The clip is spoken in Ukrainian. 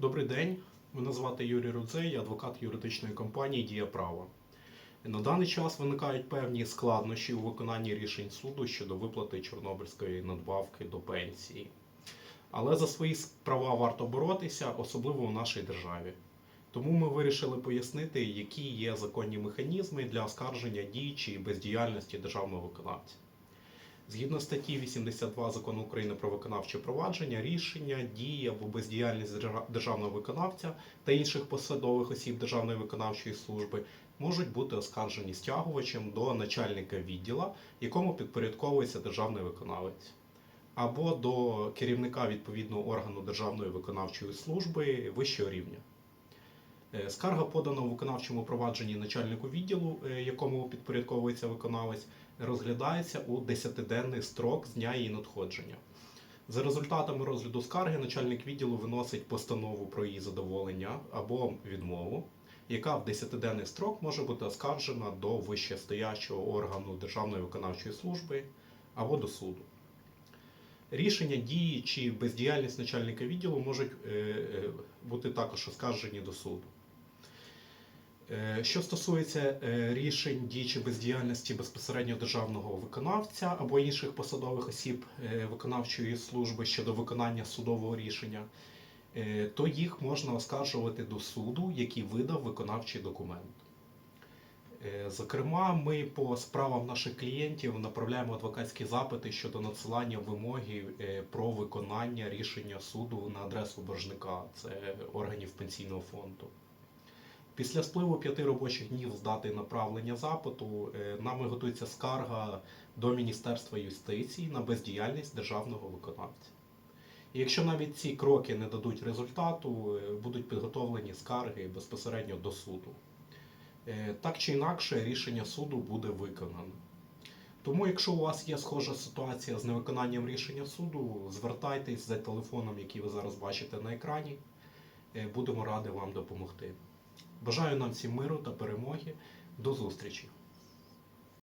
Добрий день. Мене звати Юрій Рудзей, я адвокат юридичної компанії Дія права. На даний час виникають певні складнощі у виконанні рішень суду щодо виплати чорнобильської надбавки до пенсії. Але за свої права варто боротися, особливо у нашій державі. Тому ми вирішили пояснити, які є законні механізми для оскарження дій чи бездіяльності державного виконавця. Згідно статті 82 закону України про виконавче провадження, рішення, дії або бездіяльність державного виконавця та інших посадових осіб Державної виконавчої служби можуть бути оскаржені стягувачем до начальника відділа, якому підпорядковується державний виконавець, або до керівника відповідного органу Державної виконавчої служби вищого рівня. Е, Скарга подана у виконавчому провадженні начальнику відділу, е, якому підпорядковується виконавець, розглядається у 10-денний строк з дня її надходження. За результатами розгляду скарги начальник відділу виносить постанову про її задоволення або відмову, яка в 10-денний строк може бути оскаржена до вищестоячого органу Державної виконавчої служби або до суду. Рішення дії чи бездіяльність начальника відділу можуть е, бути також оскаржені до суду. Е, Що стосується е, рішень дій чи бездіяльності безпосередньо державного виконавця або інших посадових осіб е, виконавчої служби щодо виконання судового рішення, то їх можна оскаржувати до суду, який видав виконавчий документ. Зокрема, ми по справам наших клієнтів направляємо адвокатські запити щодо надсилання вимоги про виконання рішення суду на адресу боржника, це органів пенсійного фонду. Після спливу п'яти робочих днів з дати направлення запиту е, нами готується скарга до Міністерства юстиції на бездіяльність державного виконавця. І якщо навіть ці кроки не дадуть результату, е, будуть підготовлені скарги безпосередньо до суду. Е, Так чи інакше, рішення суду буде виконано. Тому, якщо у вас є схожа ситуація з невиконанням рішення суду, звертайтесь за телефоном, який ви зараз бачите на екрані. Будемо раді вам допомогти. Бажаю нам всім миру та перемоги. До зустрічі!